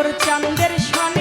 প্রেম করিয়া চাঁদের সনে